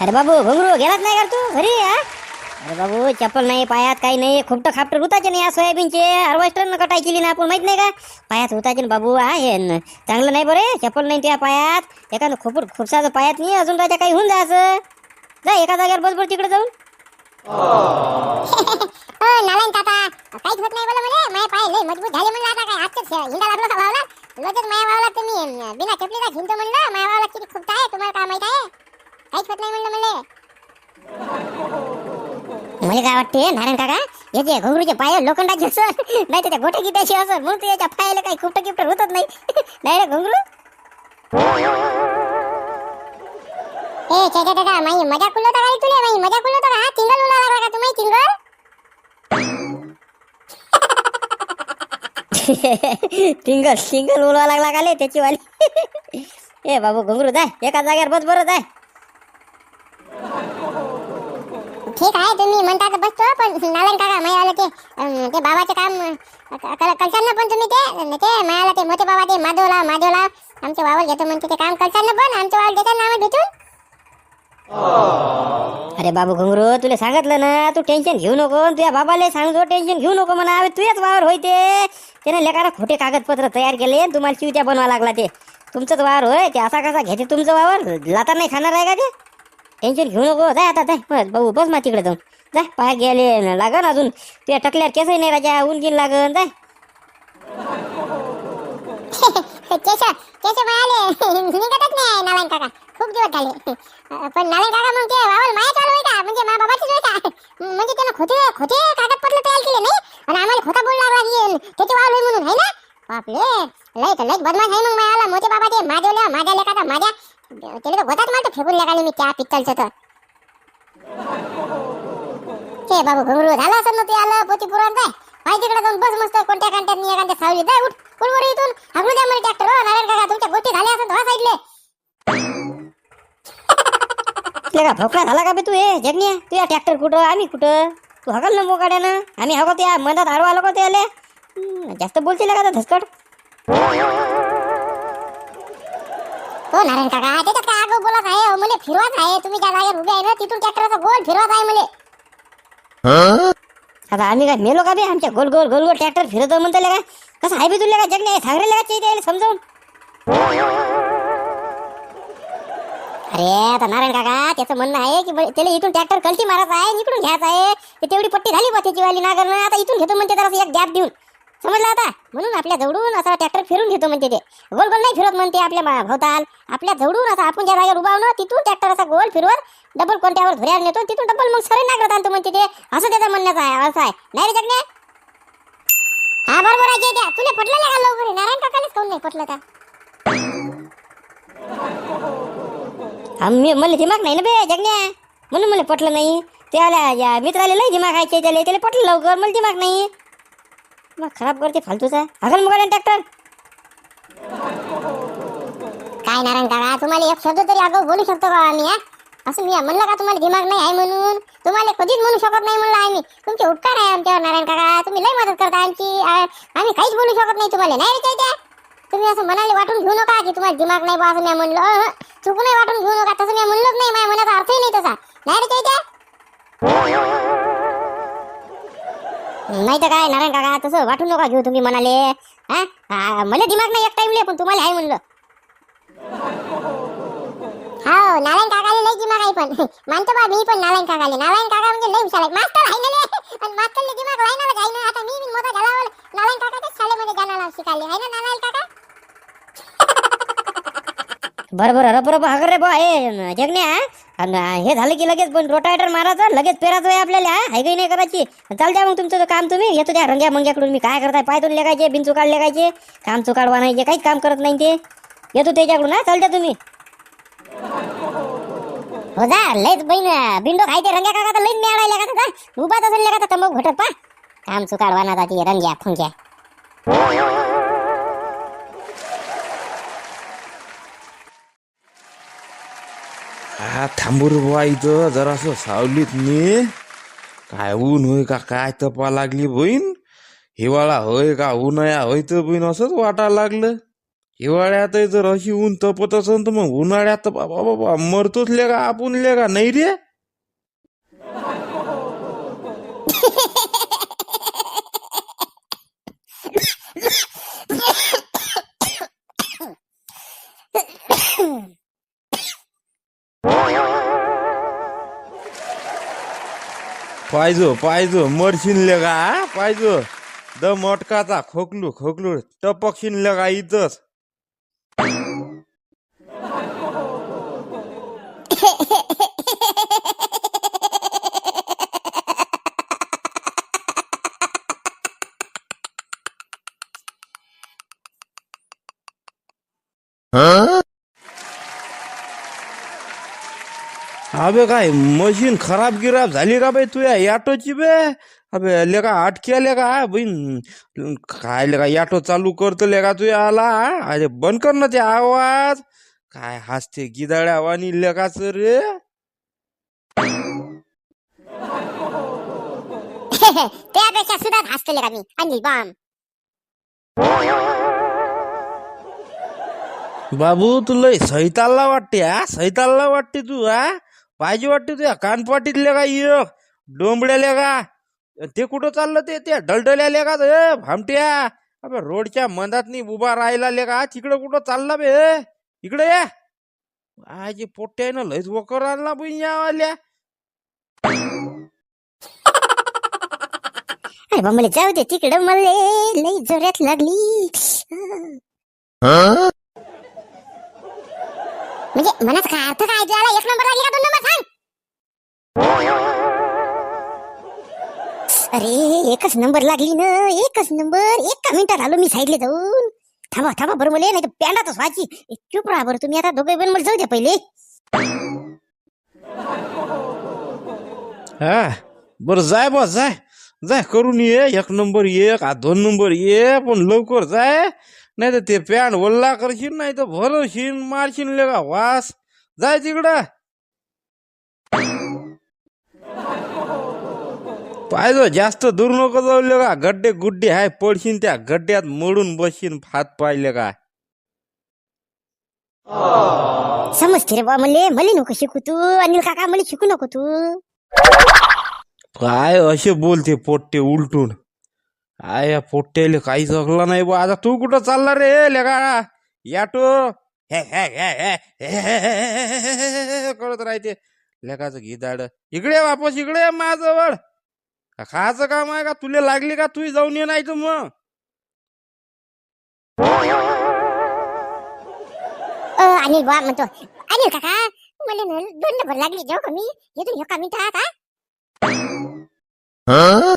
अरे बाबू घुंगरू गेलाच नाही का तू घरी अरे बाबू चप्पल नाही पायात काही नाही खुपट खापट रुताचे नाही या सोयाबीनचे हार्वेस्टर कटाई केली ना आपण माहीत नाही का? पायात रुताचे ना बाबू आहे न- चांगलं नाही बरे चप्पल नाही त्या पायात एखादं खूप खुपसाचं पायात नाही अजून राजा काही होऊन जायचं जा एका जागेवर बसबर तिकडे जाऊन. हो नारायण काका काहीच होत नाही बोला म्हणे माझे पाय लय मजबूत झाले म्हणलं आता काय आजच हिंडा लागलो का भावला रोजच माझ्या भावला तुम्ही बिना चपलीचा हिंडतो म्हणलं भावला किती खूप आहे तुम्हाला काय माहीत आहे? काहीच होत नाही म्हणलं मला मला काय वाटते नारायण काका? याचे घुंगरूचे पाय लोखंडाचे असं नाही तर त्या गोटे गिट्याचे असं म्हणून याच्या पायाला काही खुपट गिफ्ट होतच नाही. डायरेक्ट घुंगरू? ए चेचा दादा माई मजा कुलो तर तुले माई मजा कुलो तर हा उला लागला का तुम्ही तिंगल सिंगल सिंगल उलवा लागला का ले त्याची वाली ए बाबू घुंगरू जाय एका जागेवर बस बरं जाय ठीक आहे तुम्ही? म्हणता तर बसतो पण नारायण काका मायाला ते अं, ते बाबाचं काम अं, ना पण तुम्ही ते? ते मायाला ते मोठे बाबा ते माधवला माधवला आमच्या वावर घेतो म्हणते ते काम करताल ना पण? आमच्या वावर देतात ना आम्हाला भेटून? अरे बाबू घुंगरू तुला सांगितलं ना तू टेन्शन घेऊ नको तुझ्या बाबाला सांगतो टेन्शन घेऊ नको म्हणा अरे तुझ्याच वावर होय ते. त्याने लेकारा खोटे कागदपत्र तयार केले आणि तुम्हाला चिवत्या बनवा लागला ते. तुमचंच वावर होय ते असा कसा घेते तुमचं वावर? लाता नाही खाणार आहे का ते? टेन्शन घेऊ नको जाय आता जाय भाऊ बस मा तिकडे जाऊन. जाय पाय गेले. लागन अजून. तुझ्या टकल्यावर केसही नाही राजा. ऊन गिन लागन. जाय केश केश बायाले निघतच नाही नारायण काका. खूप दिवस झाले. पण नारायण काका मग ते वावर माया चालू का? म्हणजे मा बाबाचीच होय का म्हणजे त्यानं खोटे खोटे कागदपत्र तयार केले नाही? आणि आम्हाला खोटा बोल लागला की त्याचे होय म्हणून है ना? बापले लय तर लय बदमाश आहे मग मायाला मोठे बाबा ते माझ्या माझ्या लेखाचा माझ्या त्याला तर गोदात मारतो फेकून लागले मी त्या पित्तलचं तर. हे बाबू घुंगरू झालं असं ना ते आलं पोती पुरण जाय पाय तिकडे जाऊन बस मस्त कोणत्या कांट्यात नाही एखाद्या सावली जाय उठ उठ बरं इथून? हाकलू द्या मला ट्रॅक्टर नारायण काका तुमच्या गोष्टी झाल्या असं धवा साईडले. तुला का भोकळा झाला का बे तू हे? जगनिया तू या ट्रॅक्टर कुठं आम्ही कुठं? तू हकल ना मोकाड्यानं. आम्ही हवं त्या मधात आडवा लोक ते आले जास्त बोलतील का धसकट? हो नारायण काका. त्याच्यात काय आगो बोलत आहे? मला फिरवत आहे. तुम्ही ज्या जागेवर उभे आहे ना तिथून ट्रॅक्टरचा गोल फिरवत आहे मला. आता आम्ही काय मेलो का बे? आमच्या गोल गोल गोल गोल ट्रॅक्टर फिरतो म्हणतो का कसं आहे बे तुला का जगण्या सांगरेला का ते समजावून. अरे आता नारायण काका त्याचं म्हणणं आहे की त्याला इथून ट्रॅक्टर कलटी मारायचा आहे इकडून घ्यायचा आहे. ते तेवढी पट्टी झाली बा त्याची वाली नागरनं. आता इथून घेतो म्हणते जरा एक गॅप देऊन. समजलं आता? म्हणून आपल्या जवळून असा ट्रॅक्टर फिरून घेतो म्हणते ते. गोल गोल नाही फिरत म्हणते आपल्या भोवताल. आपल्या जवळून असा आपण ज्या जागेवर उभावणं तिथून ट्रॅक्टर असा गोल फिरवत डबल कोणत्यावर धुऱ्यावर नेतो तिथून डबल मग सरे नागरत आणतो म्हणते ते. असं त्याचं म्हणण्याचा आहे असं आहे. नाही रे जगण्या? हा बरोबर आहे त्या. तुला पटलं नाही का लवकर? नारायण काकालाच काऊन नाही पटलं का? मी मला दिमाग नाही ना बे जगण्या? म्हणून मला पटलं नाही. त्याला या मित्राला लई दिमाग आहे त्याला त्याला पटलं लवकर मला दिमाग नाही. मग खराब करते फालतूचा? हगल मग ट्रॅक्टर काय नारायण काका तुम्हाला एक शब्द तरी अगं बोलू शकतो का आम्ही हा? असं मी म्हणलं का तुम्हाला दिमाग नाही आहे म्हणून? तुम्हाला कधीच म्हणू शकत नाही म्हणलं आम्ही. तुमचे उपकार आहे आमच्यावर नारायण काका. तुम्ही लय मदत करता आमची. आम्ही काहीच बोलू शकत नाही तुम्हाला. नाही रे चैत्या? तुम्ही असं मनाला वाटून घेऊ नका की तुम्हाला दिमाग नाही बा असं मी म्हणलं. अहं. चुकूनही वाटून घेऊ नका तसं मी म्हणलंच नाही माझ्या मनाचा अर्थही नाही तसा. नाही रे चैत्या? नाही तर काय नारायण काका तसं वाटून नका घेऊ तुम्ही म्हणाले हा? मला दिमाग नाही एक टाइमले पण तुम्हाला आहे म्हणलं. हो नारायण काकाले लय दिमाग आहे पण. मानतो बा मी पण नारायण काकाले. नारायण काका म्हणजे लय हुशार आहे मास्तर आहे ना पण मास्टरले मास्तरले दिमाग लाईनावर आहे ना. आता मी मी मोठा झाला नारायण काकाच्या शाळेमध्ये जाणार शिकायले. आहे ना नारायण काका? बरं बरं रप रप हगर रे बा. हे जगण्या आणि हे झालं की लगेच पण रोटावेटर मारायचं लगेच पेरायचं आहे आपल्याला आहे काही नाही करायची चाल द्या मग तुमचं काम तुम्ही येतो त्या रंग्या मंग्याकडून मी काय करताय पायतून लेगायचे बिन चुकाड लेगायचे काम चुकाड वानायचे काहीच काम करत नाही ते. येतो त्याच्याकडून हा? चाल द्या तुम्ही. हो जा लयच बहीण बिंडो खायचे रंग्या काका तर लईच मिळायला का उभा असेल का तंबाखू घटत पा काम चुकाड वाना ते रंग्या फुंक्या हा थांबू रे बुवा इथं जरासं सावलीत मी काय ऊन होय का काय तपा लागली बहीण हिवाळा होय का उन्हाळा होय तर बहीण असंच वाटायला लागलं हिवाळ्यात जर अशी ऊन तपत असेल तर मग उन्हाळ्यात बाबा बाबा मरतोच लेगा आपण लेगा नाही रे पाहिजो पाहिजो मरशीन का पाहिजो द मटकाचा खोकलू खोकलू टपक शिनले का इथंच. अबे काय मशीन खराब गिराब झाली का बाई तुया याटोची बे. अबे लेका अटकी आले का बहीण. काय लेका याटो चालू करतो लेका तुया आला अरे बंद कर ना ते आवाज. काय हसते गिदाड्या वाणी लेकाच रे. त्यापेक्षा सुद्धा हसतले का मी. अनिल बॉम्ब बाबू तुला सैतालला वाटते हा? सैतालला वाटते तू हा? पाहिजे वाटते तुया कानपाटीत लेका एक डोंबड्या लेका ते कुठं चाललं ते? त्या ढलढल्या लेका ए भामट्या अबे रोडच्या मंदात नी उभा राहिला लेका तिकडं कुठं चालला बे? इकडे या. आजी पोट्यानं लयच वकर आणला बहीण यावाल्या. अरे बा मला जाऊ दे तिकडं मला लई जोरात लागली. म्हणजे मनात काय अर्थ काय तुला एक नंबर लागली का दोन नंबर अरे एकच नंबर लागली ना एकच नंबर. एका मिनिटात आलो मी साईडला जाऊन. थांबा थांबा बरं मला नाही तर पॅन्डातच व्हायची ए, चुप राहा बरं तुम्ही आता दोघे बन मला जाऊ द्या पहिले. हा बरं जाय बस जाय. जाय करून ये एक नंबर ये हा दोन नंबर ये पण लवकर जाय. नाही तर ते पॅन्ट वल्ला करशील नाही तर भरवशील मारशील लेगा वास. जाय तिकडं. पाहिजे जास्त दूर नको जाऊ लेगा गड्डे गुड्डे हाय पडशील त्या गड्ड्यात मोडून बसशील फात पाहिले का समजते रे बा मले मला नको शिकू तू अनिल काका मला शिकू नको तू काय असे बोलते पोट्टे उलटून काय या पोट्ट्याले काही जगलं नाही बा आता तू कुठं चालला रे लेगा याटो हे हे हे हे हे हे हे हे हे हे हे करत राहते लेकाचं घिदाड इकडे वापस इकडे का खायचं काम आहे का तुले लागली का तू जाऊन ये नाही मग अनिल बॉम्ब म्हणतो अनिल काका मला दोन नंबर लागली जाऊ का मी येथून एका मिनिटात हा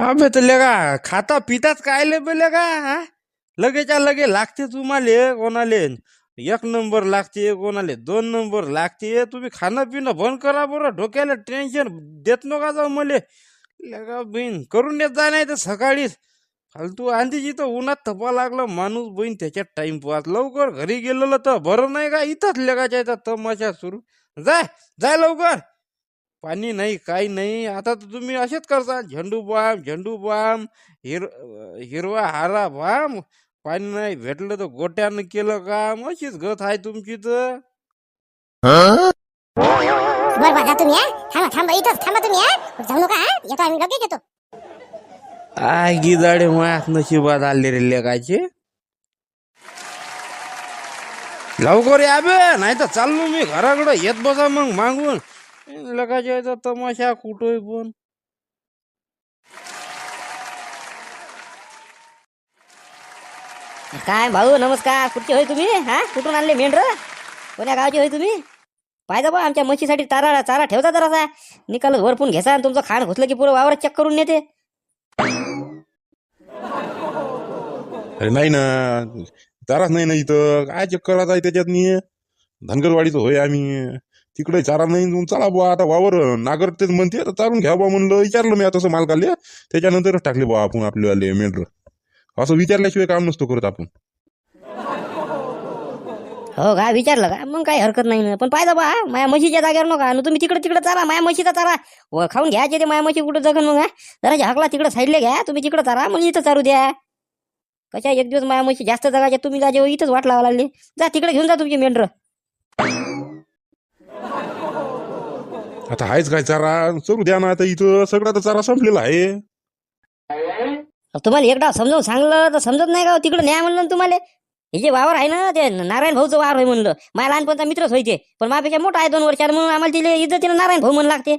अबे तर लेगा खाता पिताच काय ले बे लेगा हा? लगेच्या लगे लागते तुम्हाला कोणाले? एक नंबर लागते कोणाले? दोन नंबर लागते तुम्ही खाणं पिणं बंद करा बरं डोक्याला टेन्शन देत नका जाऊ मले. लगा बहीण करून येत जा नाही तर सकाळीच फालतू आंधीची तर उन्हात थपा लागलं माणूस बहीण त्याच्यात टाइम पास लवकर घरी गेलेलं तर बरं नाही का? इथंच लेगाच्या इथं तमाशा सुरू. जाय जाय लवकर. पाणी नाही काही नाही. आता तर तुम्ही असेच करता. झेंडू बाम झेंडू बाम हिर हिरवा हारा बाम. पाणी नाही भेटलं तर गोट्यानं केलं काम. अशीच गत आहे तुमची तर. बरं बघा तुम्ही हा. थांबा थांबा इथंच थांबा तुम्ही हा. जाऊ नका हा. येतो आम्ही लगेच येतो आय गिदाडे मायात नशिबात आले रे लेकाचे. लवकर या बे नाही तर चाललो मी घराकडं येत बसा मग मागून. लेकाच्या याचा तमाशा कुठोय पण. काय भाऊ नमस्कार. कुठचे होय तुम्ही हा? कुठून आणले मेंढर? कोण्या गावचे होय तुम्ही? पाहिजे बा आमच्या म्हशीसाठी चारा चारा ठेवता जरासा. निकाल वरपून घेसा आणि तुमचं खाण घुसलं की पुरं वावर चेक करून नेते. अरे नाही ना चाराच नाही ना इथं. काय चक्कर आता आहे त्याच्यात मी? धनगरवाडीचं होय आम्ही. तिकडे चारा नाही मग चला बुवा आता वावर नागर तेच म्हणते तर चालून घ्या बा म्हणलं. विचारलं मी आता तसं मालकाले. त्याच्यानंतरच टाकले बा आपण आपल्यावाले मेंढर असं विचारल्याशिवाय काम नसतो करत आपण. हो का? विचारलं का? मग काही हरकत नाही ना पण पाहिजे बा माया म्हशीच्या जागेवर नका. आणि तुम्ही तिकडे तिकडे चारा माया म्हशीचा चारा. व खाऊन घ्यायचे ते माया म्हशी कुठं जगन मग हा? जरा हकला तिकडे साईडले घ्या. तुम्ही तिकडे चारा म्हणजे इथं चारू द्या. कशा एक दिवस माझ्या म्हशी जास्त जगाच्या तुम्ही जा जेव्हा इथंच वाट लावा लागली. जा तिकडे घेऊन जा तुमची मेंढर. आता आहेच काय चारा? चरू द्या ना आता इथं सगळा तर चारा संपलेला आहे. तुम्हाला एकदा समजावून सांगलं तर समजत नाही का हो? तिकडे न्याय म्हणलं ना तुम्हाला. हे जे वावर आहे ना ते नारायण भाऊचं वावर आहे म्हणलं. माझ्या लहानपणचा मित्रच होईचे पण माझ्यापेक्षा मोठा आहे दोन वर्षात म्हणून आम्हाला तिले इज्जतीनं नारायण भाऊ म्हणून लागते.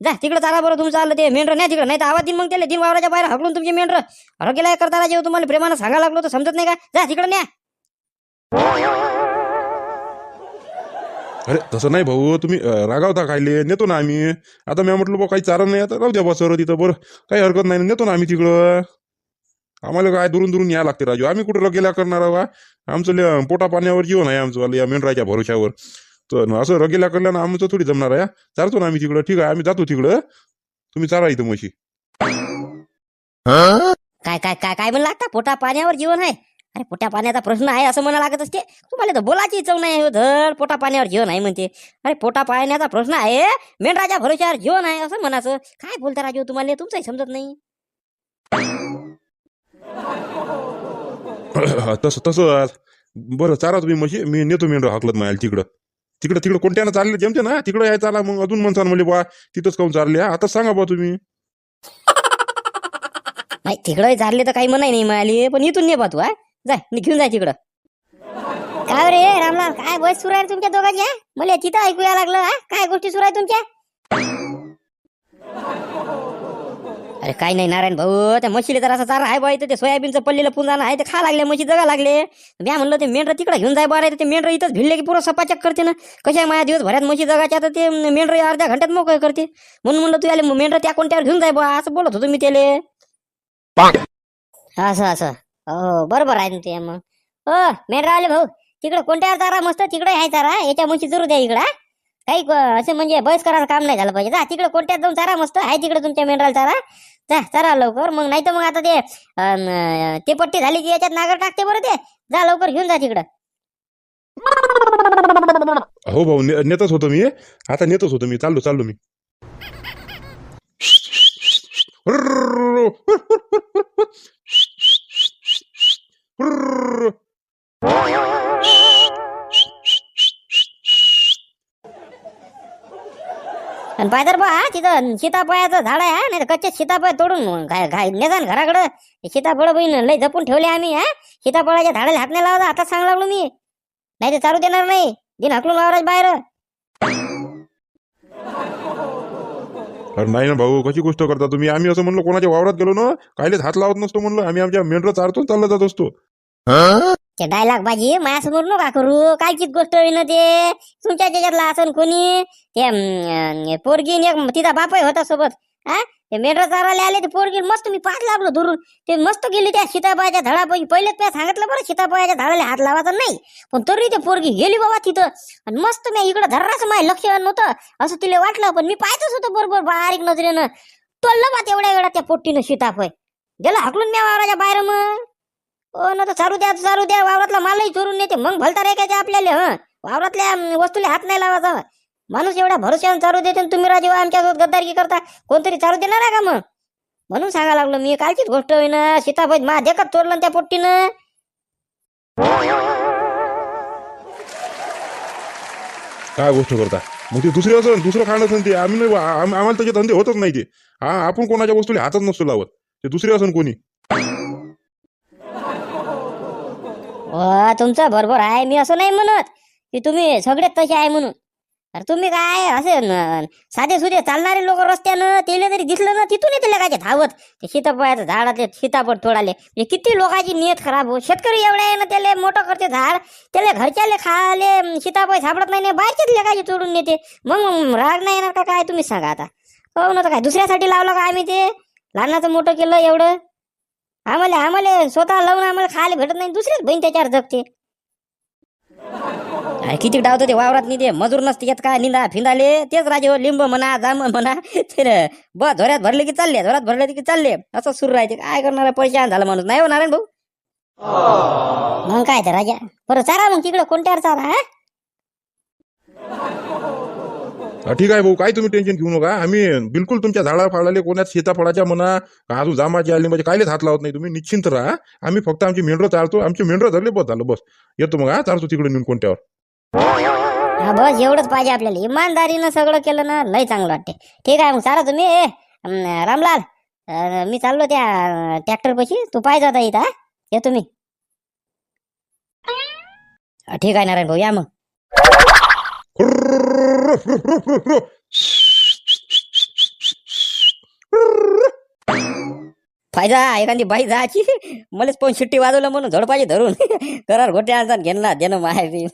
जा तिकडे चाला बरं तुमचं आलं ते मेंढर. नाही तिकडे नाही तर आवाज दिन मग त्याला तीन वावराच्या बाहेर हकलून तुमचे मेंढर. हरकेला करताना जेव्हा तुम्हाला प्रेमानं सांगायला लागलो तर समजत नाही का? जा तिकडे न्या. अरे तसं नाही भाऊ. तुम्ही अं, रागावता खायले नेतो ना आम्ही. आता मी म्हटलं बा काही चारा नाही. आता राहू द्या बा सर तिथं बरं. काही हरकत नाही. नेतो ना आम्ही तिकडं. आम्हाला काय दुरून दुरून यायला लागते राजू? आम्ही कुठं रगेला करणार बा आमचं पोटा पाण्यावर जीवन आहे आमचं या मेंढराच्या भरोशावर. तर असं रगेला करल्यानं आमचं थोडी जमणार आहे चालतो ना आम्ही तिकडं ठीक आहे आम्ही जातो तिकडं. तुम्ही चाला इथं म्हशी काय काय काय काय म्हणलं आता? पोटा पाण्यावर जीवन आहे? अरे पोटा पाण्याचा प्रश्न आहे असं म्हणा लागत असते? तुम्हाला तर बोलायची चव नाही हो, धड पोटा पाण्यावर जीवन आहे म्हणते. अरे पोटा पाण्याचा प्रश्न आहे मेंढराच्या भरोश्यावर जीवन आहे असं म्हणाचं काय बोलता राजू तुम्हाला? तुमचंही समजत नाही. तसं तसं बरं चारा तुम्ही म्हशी मी नेतो मेंढ हाकलत मायाल तिकडं तिकडं तिकडं कोणत्यानं चालले जमते ना तिकडं यायचं आला मग अजून म्हणसान म्हणजे बा तिथंच काऊन चालले हा? आता सांगा बा तुम्ही नाही तिकडं चालले तर काही म्हणाय नाही मिळाली पण इथून ने तू हा जाय नि घेऊन जाय तिकडं काय रे रामलाल काय बस सुरू आहे रे तुमच्या दोघांची हा? मला तिथं ऐकू लागलं हा? काय गोष्टी सुरू आहे तुमच्या अरे काय नाही नारायण भाऊ त्या म्हशीला तर असा चारा आहे बा इथं ते सोयाबीनचं पल्लीला पुंजान आहे ते खा लागले म्हशी जगा लागले. मी म्हणलं ते मेंढर तिकडे घेऊन जाय बरं ते मेंढर इथंच भिडले की पुरं सपाचक करते ना. कशा माझ्या दिवस भरात म्हशी जगाच्या तर ते मेंढर अर्ध्या घंट्यात मोकळ करते. म्हणून म्हणलं तू याले मेंढर त्या कोणत्यावर घेऊन जाय बा असं बोलत होतो मी त्याले. असं असं. हो बरोबर आहे ना ते मग. हो मेंढरावले भाऊ. तिकडे कोणत्या चारा मस्त तिकडे आहे चारा. याच्या मुशी जरूर द्या इकडं? काही क- असं म्हणजे बस करायचं काम नाही झालं पाहिजे. जा तिकडे कोणत्यात जाऊन चारा मस्त आहे तिकडे तुमच्या मेंढराला चारा. जा चारा लवकर. मग नाही तर मग आता ते ते पट्टी झाली की याच्यात नागर टाकते बरं ते. जा लवकर घेऊन जा तिकडं. हो भाऊ ने- नेतच होतो मी. आता नेतच होतो मी. चाललो चाललो मी. पायदर बा तिथं सीताफळाचं झाड आहे हा नाही कच्चे सीताफळ तोडून घाय घाय नेसान घराकडं. सीताफळ बहीण लय जपून ठेवले आम्ही हा. सीताफळाच्या झाडाला हात नाही लावता आता सांग लागलो मी. नाही ते चालू देणार नाही. दिन हाकलून वावरात बाहेर. अरे नाही ना भाऊ कशी गोष्ट करता तुम्ही? आम्ही असं म्हणलो कोणाच्या वावरात गेलो ना कायलेच हात लावत नसतो म्हणलं. आम्ही आमच्या मेंढर चारतो चालला जात असतो. ते डायलॉग बाजी माझ्यासमोर नका करू. कालचीच गोष्ट होई ते. तुमच्या त्याच्यातला असन कोणी ते पोरगीन एक तिचा बापही होता सोबत. हा? ते मेढ्र चारायला आले ते पोरगी मस्त मी पाच लागलो धरून. ते मस्त गेली त्या सीताबाईच्या धडापैकी पहिलेच त्या सांगितलं बरं सीताबाईच्या झाडाला हात लावायचा नाही. पण तरी ते पोरगी गेली बाबा तिथं. आणि मस्त मी इकडं धर्राचं माझं लक्ष नव्हतं. असं तिला वाटलं पण मी पाहतच होतो बरोबर बारीक नजरेनं. तोडलं बा तेवढ्या वेळा त्या पोट्टीनं सीताफळ गेला हाकलून मी वावराच्या बाहेर मग. ओ ना तर चारू द्या चारू द्या. वावरातला मालही चोरून नेते. मग भलता रे काय आपल्याला हं? वावरातल्या वस्तूला हात नाही लावायचा. माणूस एवढा भरोश्यानं चारू देते तुम्ही राजे आमच्यासोबत गद्दारकी करता. कोणतरी चारू देणार आहे का मग? म्हणून सांगा लागलो मी. कालचीच गोष्ट होईन. सीताफळ मा देखत चोरलं त्या पोट्टीनं. काय गोष्ट करता? मग ते दुसरी असं दुसरं खाणं असेल ते आम्ही नाही आम- आम्हाला त्याचे धंदे होतच नाही ते. हा आपण कोणाच्या वस्तूला हातच नसतो लावत. ते दुसरे असेल कोणी. हो तुमचं बरोबर आहे मी असं नाही म्हणत की तुम्ही सगळेच तसे आहे म्हणून. अरे तुम्ही काय असे न- साधे सुधे चालणारे लोक रस्त्यानं तेले जरी दिसलं ना तिथून येते काय धावत. ते सीताफळाचं झाडातले सीताफळ तोडाले. म्हणजे किती लोकांची नियत खराब हो. शेतकरी एवढ्या आहे ना त्याला मोठं करते झाड. त्याला घरच्याले खाले अं, सीताफळ सापडत नाही ना बाहेरचेच लेखाचे तोडून नेते. मग मग राग नाही येणार का काय? तुम्हीच सांगा आता. हो ना तर काय दुसऱ्यासाठी लावलं का आम्ही ते? लहानाचं मोठं केलं एवढं? आम्हाला आम्हाला स्वतः लावून आम्हाला खायला भेटत नाही दुसरीच बहीण त्याच्यावर जगते. किती डावतो ते वावरात नाही ते मजूर नसते येत काय निंदा फिंदाले? तेच राजे हो लिंब म्हणा जाम म्हणा. ते न, ब झोऱ्यात भरले की चालले झोऱ्यात भरले की चालले. असं सुरू राहते. काय करणार परेशान झाला माणूस. नाही होणार भाऊ? मग काय तर राजा? बरं चारा मग तिकडं कोणत्यावर चारा हा, ठीक आहे भाऊ काय तुम्ही टेन्शन घेऊ नका. आम्ही बिलकुल तुमच्या झाडा फाळाले कोणाच सीताफळाच्या म्हणा का अजून जामाची आली म्हणजे कायलेच हात लावत नाही. तुम्ही निश्चिंत राहा. आम्ही फक्त आमची मेंढरं चालतो आमची मेंढरं धरले बस झालं बस. येतो मग हा चालतो तिकडे नेऊन कोणत्यावर. हा बस एवढंच पाहिजे आपल्याला. इमानदारीनं सगळं केलं ना लय चांगलं वाटते ठीक आहे मग चाला तुम्ही ए, अं, रामलाल अं, मी चाललो त्या ट्रॅक्टर पशी. तू पाहिजे आता इथं हा? येतो मी. ठीक आहे नारायण भाऊ या मग. फायदा एखादी बाई जायची. मलाच पण शिट्टी वाजवलं म्हणून झोडपाची धरून. करार घोट्या आणतात घेणला देणं माहेरी